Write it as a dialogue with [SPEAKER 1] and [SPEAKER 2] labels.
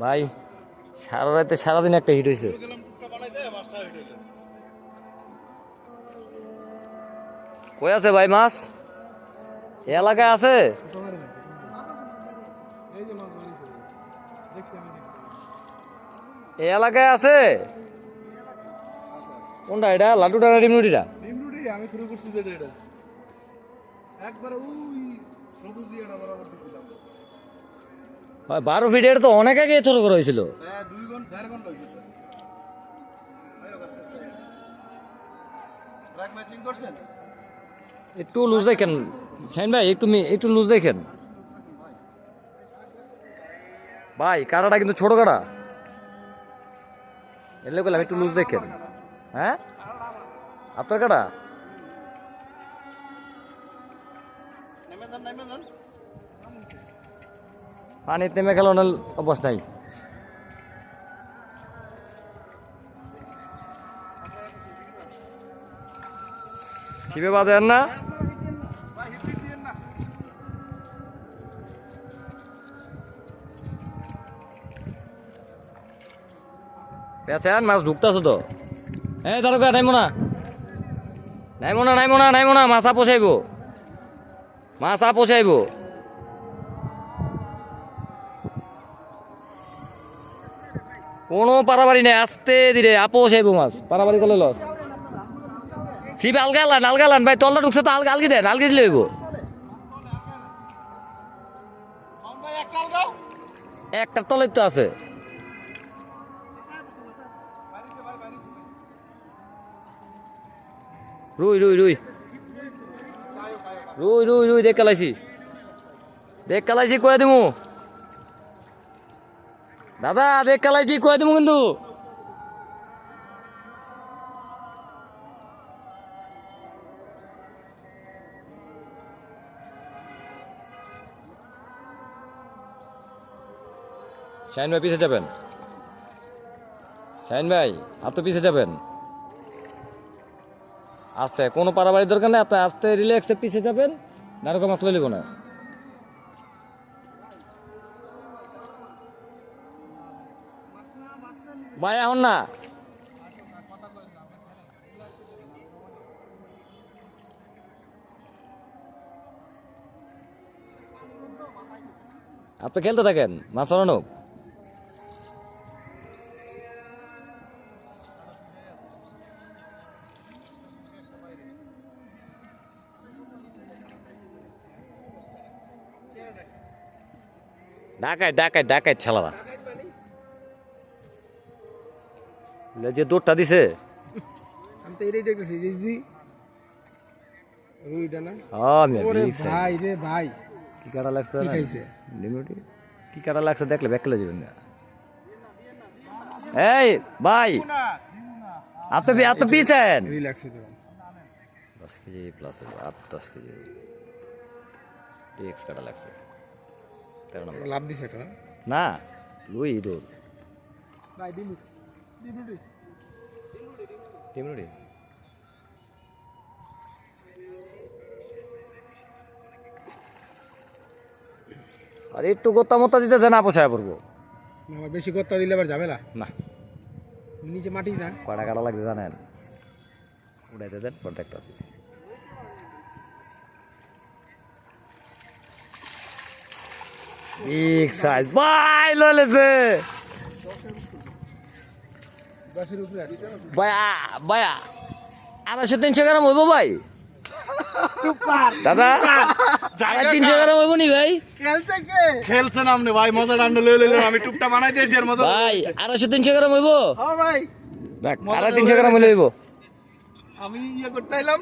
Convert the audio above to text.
[SPEAKER 1] ভাই, সারা রাতে সারাদিন একটা হিট হয়েছে
[SPEAKER 2] হয়ে
[SPEAKER 1] কই আছে ভাই মাছ? এলাকায় আছে? এ এলাকায় আছে? কোনটা এটা? লাড্ডুটা না ডিমনুটিটা
[SPEAKER 2] ডিমরুটি, আমি করছি যেটা এটা। একবারে ওই সবুজ দিয়ে বরাবর দিছিলাম।
[SPEAKER 1] বারো ফিটের তো অনেক আগে থরো করা হয়েছিল।
[SPEAKER 2] হ্যাঁ
[SPEAKER 1] একটু লুজ দেখেন। শাইন ভাই একটু একটু লুজ দেখেন। ভাই কাটাটা কিন্তু ছোট কাটা এলে বললাম একটু লুজ দেখেন। হ্যাঁ? আপনার কাটা পানিতে মেঘালনের নাই শিবে বাজার না? পেঁচান মাছ ঢুকতেছে তো। এই দারোগা নাইমো না নাইমো না নাইমো না নাইমো না মাছা পোষাইব মাছা পোষাইব কোনো পারাবাড়ি নেই, আস্তে ধীরে, আপো পোষাইব মাছ। পারাবাড়ি করলে লস ছিপ আলগালান আলগালান ভাই তলটা ঢুকছে তো আলগা আলগি দেন, আলগি দিলে হইব।
[SPEAKER 2] মামুন ভাই এক কাল দাও
[SPEAKER 1] একটার তলের তো আছে। রুই রুই রুই। রুই রুই রুই, দেখ কালাইছি দেখ কালাইছি কয়ে দিমু। দাদা দেখ কালাইছি কয়ে দিমু কিন্তু। শাইন ভাই পিছে যাবেন। শাইন ভাই আপনি পিছে যাবেন। আস্তে, কোনো পারাবাড়ির দরকার নেই, আপনি আস্তে রিল্যাক্সে পিছে যাবেন নারকা আসলে লইব না। ভাই এখন না। আপনি খেলতে থাকেন মাছ আনানো ডাকায় ডাকায় ডাকায় যে দৌড়টা দিছে।
[SPEAKER 2] আমি তো এটাই দেখতেছি যে রুইটা না? ওরে ভাই রে ভাই।
[SPEAKER 1] কি কারা লাগছে
[SPEAKER 2] কি খাইছে?
[SPEAKER 1] ডিমরুটি? কি কারা লাগছে দেখলে ব্যাকলে যাবেন না। এই ভাই! আপনি আপনি পিছেন
[SPEAKER 2] রিল্যাক্স হতে
[SPEAKER 1] দশ কেজি প্লাস আট দশ কেজি। এক্স কাটা লাগছে। তেরো নম্বর।
[SPEAKER 2] লাভ দিছে
[SPEAKER 1] না? লুই ইদুর
[SPEAKER 2] ভাই দিলু দিলু
[SPEAKER 1] ডিমরুটি আর একটু গোত্তা মোত্তা দিতে দেন আপোষায় পড়ব
[SPEAKER 2] আমার বেশি করতে দিলে আবার ঝামেলা।
[SPEAKER 1] না।
[SPEAKER 2] নিচে মাটি না
[SPEAKER 1] কয়টা কাটা লাগছে জানেন? উড়াইতে দেন পর দেখতেছি। বিগ সাইজ ভাই ললেছে আড়াইশো তিনশো গ্রাম হইব ভাই। দাদা তিনশো গ্রাম হইব নি ভাই।
[SPEAKER 2] খেলছে কে? খেলছেন আপনি ভাই মজা ডান্ড লই লইলেন আমি টুপটা বানাই দিয়েছি আর মজা
[SPEAKER 1] ভাই আড়াইশো তিনশো গ্রাম হইব।
[SPEAKER 2] হ্যাঁ ভাই
[SPEAKER 1] দেখ আড়াই তিনশো গ্রাম হইলে হইব।
[SPEAKER 2] আমি ইয়ে করতে এলাম